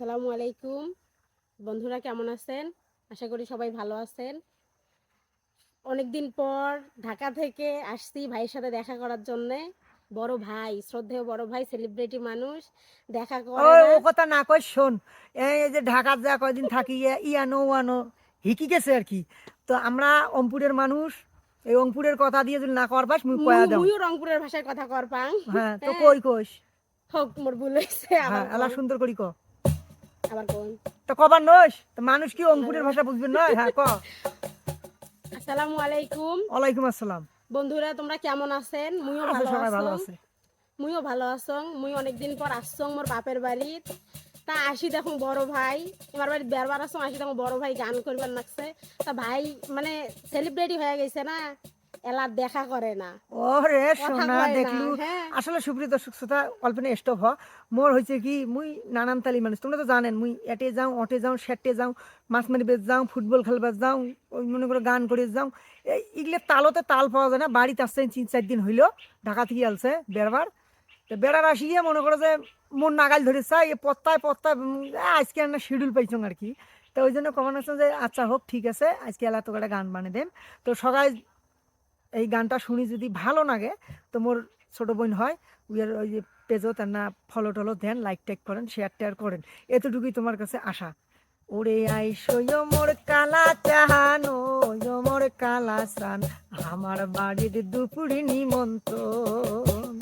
আসসালামু আলাইকুম। বন্ধুরা কেমন আছেন? আশা করি সবাই ভালো আছেন। অনেকদিন পর ঢাকা থেকে আসছি ভাইয়ের সাথে দেখা করার জন্যে। বড় ভাই শ্রদ্ধেয় বড় ভাই সেলিব্রিটি মানুষ। দেখা করে ও কথা না কই শোন এই যে ঢাকার যা কয়দিন থাকি ইয়ানো ওয়ানো হিকি গেছে আর কি। তো আমরা অমপুরের মানুষ এই অমপুরের কথা দিয়ে যদি না কর পাস মুই কয়া দাও। মুইও রংপুরের ভাষায় কথা কর পাং। হ্যাঁ তো হ্যাঁ। কই কইস? হোক মোর ভুল হয়েছে হ্যাঁ আবার সুন্দর করি ক। আবার কোন তো কবার নইস তো মানুষ কি অমপুরের ভাষা বুঝবে নয়? হ্যাঁ ক। আসসালামু আলাইকুম। ওয়ালাইকুম আসসালাম। বন্ধুরা তোমরা কেমন আছেন? মুইও ভালো সবাই ভালো আছো। মুইও ভালো আছং। মুই অনেকদিন পর আসছং মোর বাপের বাড়িত। তা আসি দেখুন বড় ভাই। আমার বাড়িতে বেরবার আসং আসি দেখুন বড় ভাই গান করবার লাগছে। তা ভাই মানে সেলিব্রিটি হয়ে গেছে না? এলা দেখা করে না। ওরে কথা সোনা দেখলু। হ্যাঁ। আসলে সুপ্রিয় দর্শক শ্রোতা অল্পনে স্টপ হ। মোর হয়েছে কি মুই নানান তালি মানুষ। তোমরা তো জানেন মুই এটে যাও অটে যাও সেটে যাও মাছ মারিবে যাও ফুটবল খেলবার যাও ওই মনে করে গান করে যাও। এই এগুলো তালতে তাল পাওয়া যায় না। বাড়িতে আসছে তিন চার দিন হইল ঢাকা থেকে আলছে বেড়বার। তো বেড়ার আসিয়ে মনে করো যে মন নাগাল ধরে চাই এ পত্তায় পত্তায় আজকে একটা শিডিউল পাইছং আর কি। তো ওই জন্য কমান আছে যে আচ্ছা হোক ঠিক আছে আজকে এলা তোকে গান বানিয়ে দেন তো সবাই এই গানটা শুনি যদি ভালো লাগে, তো মোর ছোট বোন হয় উইয়ার ওই যে পেজও তার না ফলো টলো দেন লাইক টাইক করেন শেয়ার টেয়ার করেন। এতটুকুই তোমার কাছে আশা। ওরে আইসো মোর কালা চাহান মোর কালা সান আমার বাড়ির দুপুরি নিমন্ত্রণ।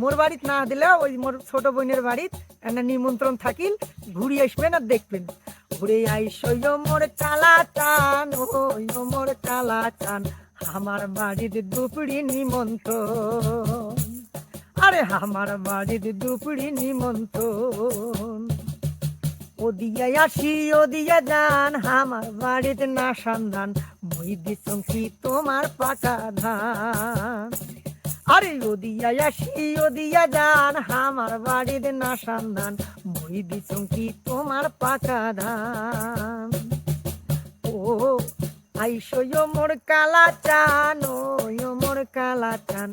মোর বাড়িত না দিলে ওই মোর ছোট বোনের বাড়িত একটা নিমন্ত্রণ থাকিল, ঘুরি আসবেন আর দেখবেন। ঘুরে আইসো মোর কালা চান, ও মোর কালা চান আমার বাড়ির দুপুরি নিমন্ত্রণ। আরে আমার বাড়ির দুপুরি নিমন্ত্রণ। ওদিয়া আসি ওদিয়া যান, আমার বাড়িতে না সন্ধান বই দিছং কি তোমার পাকা ধান। আরে ওদিয়া আসি ওদিয়া যান, আমার বাড়িতে না সন্ধান বই দিছং কি তোমার পাকা ধান। ও আইসো মোর কালা চান ও মোর কালা চান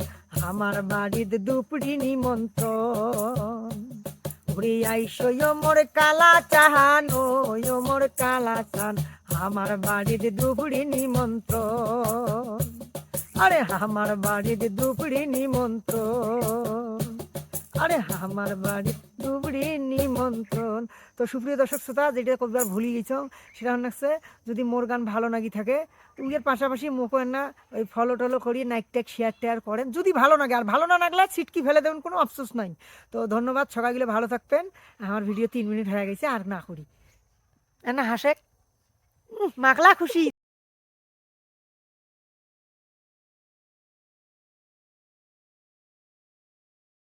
আমার বাড়িতে দুপুরি নিমন্ত্রণ। ওরে আইসো মোর কালা চাহান ও মোর কালা চান আমার বাড়িতে দুপুরি নিমন্ত্রণ। আরে আমার বাড়িতে দুপুরি নিমন্ত্রণ। আরে আমার বাড়ির দুপুরি নিমন্ত্রণ। তো সুপ্রিয় দর্শক শ্রোতা যেটা কবিবার ভুলি গেছ সেটা হচ্ছে যদি মোর গান ভালো নাকি থাকে উইয়ের পাশাপাশি মোকেন না ওই ফলো টলো করিয়ে নাইক ট্যাক শেয়ার টেয়ার করেন। যদি ভালো লাগে আর ভালো না লাগলে ছিটকি ফেলে দেবেন কোনো আফসোস নাই। তো ধন্যবাদ সকালগুলো ভালো থাকবেন। আমার ভিডিও তিন মিনিট হয়ে গেছে আর না করি। না উম, মাকলা খুশি।